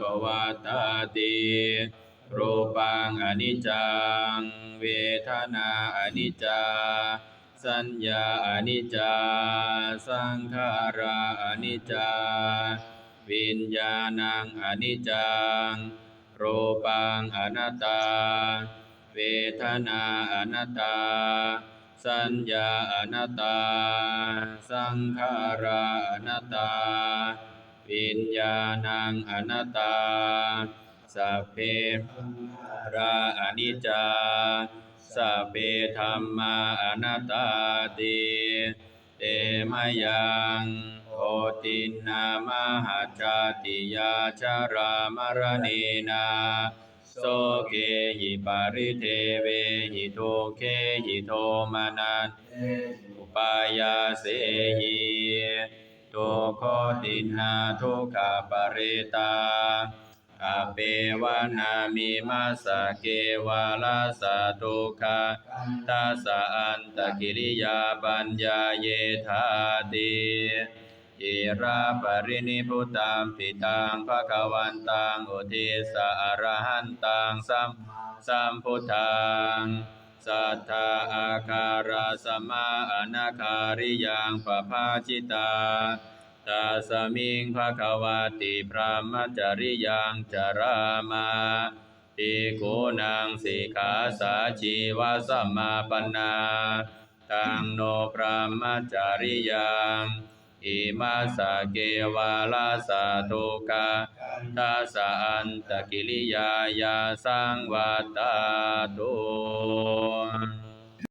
ปวัตตติรูปังอนิจจัง เวทนาอนิจจา สัญญาอนิจจา สังขาราอนิจจา วิญญาณังอนิจจัง รูปังอนัตตา เวทนาอนัตตา สัญญาอนัตตา สังขาราอนัตตา วิญญาณังอนัตตาสัพเพราอนิจจาสัพเพธรรมาอนัตตาติเตมยังโอตินนามหัจติยาชารามรณีนาโสเกหิปาริเทเวหิโทเคหิโทมานันอุปายาเสหิ ทุกขตินาทุกขปริตาอเปวนามิมาสะเกวาลาสะตุคาตาสะอันตกิริยาปัญญาเยธาติอิราปรินิพุตังปิตังภะคะวันตังอุทิสะอรหันตังสัมสัมพุทธังสัทธาอาคาราสมาอนาคาริยังปภาจิตา ตาสมิงภะคะวาติพระมจริยังจารามาติโกนังสิกขาสาชีวะสัมมาปนาตังโนพระมจริยังอิมาสะเกวาลาสาตุกาตาสะอันตกิริยายาสังวัตตาตุ